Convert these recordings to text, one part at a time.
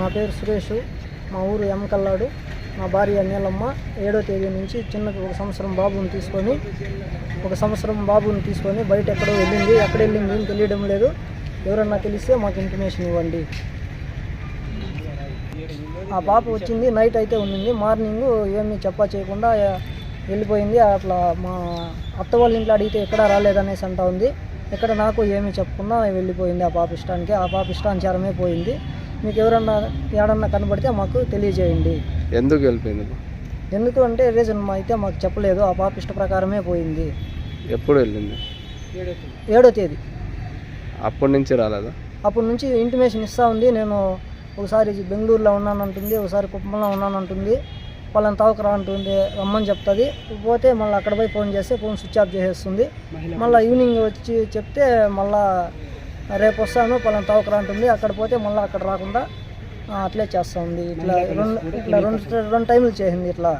నా పేరు సురేష్. మా ఊరు ఎమ్మకల్లాడు మా భార్య నీలమ్మ ఏడో తేదీ నుంచి చిన్న ఒక సంవత్సరం బాబుని తీసుకొని ఒక సంవత్సరం బాబుని తీసుకొని బయట ఎక్కడో వెళ్ళింది. ఎక్కడ వెళ్ళింది ఏం తెలియడం లేదు. ఎవరన్నా తెలిస్తే మాకు ఇన్ఫర్మేషన్ ఇవ్వండి. ఆ పాప వచ్చింది నైట్ అయితే ఉండింది మార్నింగ్ ఏమీ చెప్పా చేయకుండా వెళ్ళిపోయింది. అట్లా మా అత్త వాళ్ళ ఇంట్లో అడిగితే ఎక్కడ రాలేదనేసి అంటా ఉంది. ఇక్కడ నాకు ఏమీ చెప్పకుండా వెళ్ళిపోయింది ఆ పాప ఇష్టానికి. ఆ పాప ఇష్టానుసారమే పోయింది. మీకు ఎవరన్నా ఏడన్నా కనబడితే మాకు తెలియజేయండి. ఎందుకు వెళ్ళిపోయింది? ఎందుకు అంటే రీజన్ అయితే మాకు చెప్పలేదు. ఆ పాప ఇష్ట ప్రకారమే పోయింది. ఎప్పుడు వెళ్ళింది? ఏడో తేదీ. అప్పటి నుంచి రాలేదా? అప్పటి నుంచి ఇంటిమేషన్ ఇస్తూ ఉంది. నేను ఒకసారి బెంగళూరులో ఉన్నానంటుంది ఒకసారి కుప్పంలో ఉన్నానంటుంది వాళ్ళని తావకరా అంటుంది రమ్మని చెప్తుంది. పోతే మళ్ళీ అక్కడ పోయి ఫోన్ చేస్తే ఫోన్ స్విచ్ ఆఫ్ చేసేస్తుంది. మళ్ళీ ఈవినింగ్ వచ్చి చెప్తే మళ్ళా రేపు వస్తాను పలానా తావకరా అంటుంది. అక్కడ పోతే మళ్ళీ అక్కడ రాకుండా అట్లే చేస్తూ ఉంది ఇట్లా రెండు ఇట్లా రెండు రెండు టైంలు చేసింది ఇట్లా.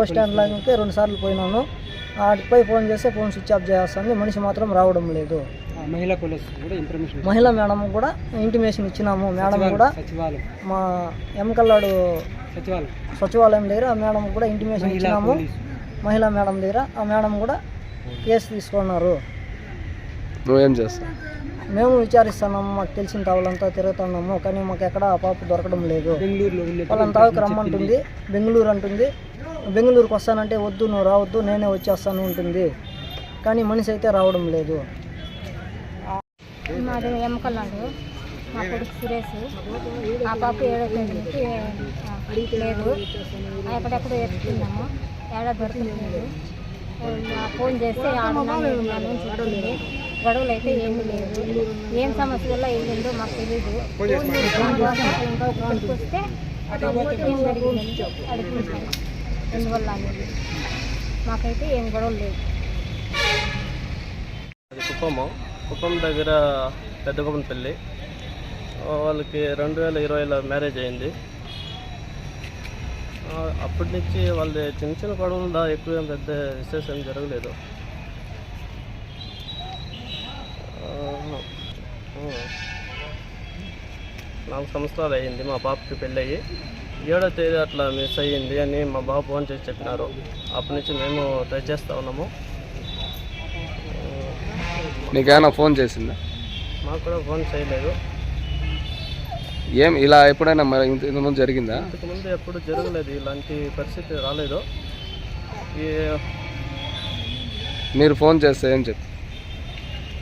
బస్ స్టాండ్ లాగే రెండు సార్లు పోయినాను. ఆటిపై ఫోన్ చేస్తే ఫోన్ స్విచ్ ఆఫ్ చేస్తుంది మనిషి మాత్రం రావడం లేదు. మహిళా పోలీసు కూడా ఇన్ఫర్మేషన్ మహిళా మేడం కూడా ఇంటిమేషన్ ఇచ్చినాము. మేడం కూడా మా ఎమ్మకల్లాడు సచివాలయం. సచివాలయం దగ్గర ఆ మేడం కూడా ఇంటిమేషన్ ఇచ్చినాము. మహిళా మేడం దగ్గర ఆ మేడం కూడా కేసు తీసుకున్నారు. నువ్వేం చేస్తావు? మేము విచారిస్తున్నాము మాకు తెలిసిన తావులంతా తిరుగుతున్నాము కానీ మాకు ఎక్కడ ఆ పాప దొరకడం లేదు. వాళ్ళని తావుకు రమ్మంటుంది బెంగళూరు అంటుంది. బెంగళూరుకి వస్తానంటే వద్దు నువ్వు రావద్దు నేనే వచ్చేస్తాను ఉంటుంది కానీ మనిషి అయితే రావడం లేదు. మాది ఎమ్మకల్లాడు మా కొడుకు సురేష్. ఆ పాప ఏడో తేదీ నుంచి ఆ, లేదు. ఎక్కడెక్కడో ఎత్తుకున్నాము ఏడా దొరకలేదు ఆ, ఫోన్ చేస్తే ఆడున్నాను చెప్తుంది గొడవలు అయితే ఏమీ లేదు. ఏం సమస్య వల్ల వెళ్ళిందో మాకు తెలియదు ఇంకో ఇక్కడికి వస్తే ఏం జరిగిందని అడిగించాను ఎందువల్ల అనేది మాకైతే ఏం గొడవలు లేదు. అది కుప్పము. కుప్పం దగ్గర పెద్దగొప్పనపల్లి వాళ్ళకి రెండు వేల ఇరవైలో మ్యారేజ్ అయింది. అప్పటి నుంచి వాళ్ళది చిన్న చిన్న గొడవలు దా ఎక్కువ ఏం పెద్ద విశేషం ఏం జరగలేదు. నాలుగు సంవత్సరాలు అయ్యింది మా బాబుకి పెళ్ళయి ఏడో తేదీ అట్లా మిస్ అయ్యింది అని మా బాబు ఫోన్ చేసి చెప్పినారు. అప్పటి నుంచి మేము ట్రై చేస్తూ ఉన్నాము. నీకేమైనా ఫోన్ చేసిందా? మాకు కూడా ఫోన్ చేయలేదు. ఏం ఇలా ఎప్పుడైనా మరి ఇంత ఇంత ముందు జరిగిందా? ఇంతకు ముందు ఎప్పుడు జరగలేదు ఇలాంటి పరిస్థితి రాలేదు. ఈ మీరు ఫోన్ చేస్తే ఏం చెప్పి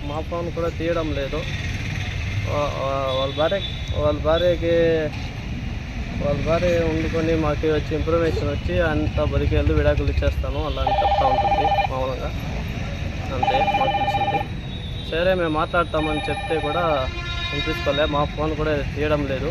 మా ఫోన్ కూడా తీయడం లేదు. వా- వా- వాళ్ళ భార్య వాళ్ళ భార్యకి వాళ్ళ భార్య వండుకొని మాకు వచ్చి ఇన్ఫర్మేషన్ వచ్చి అంత బరికేళ్ళు విడాకులు ఇచ్చేస్తాను అలా అని చెప్తా ఉంటుంది మామూలుగా. అంతే మాకు తెలిసింది. సరే మేము మాట్లాడతామని చెప్తే కూడా వినిపించుకోలే మా ఫోన్ కూడా తీయడం లేదు.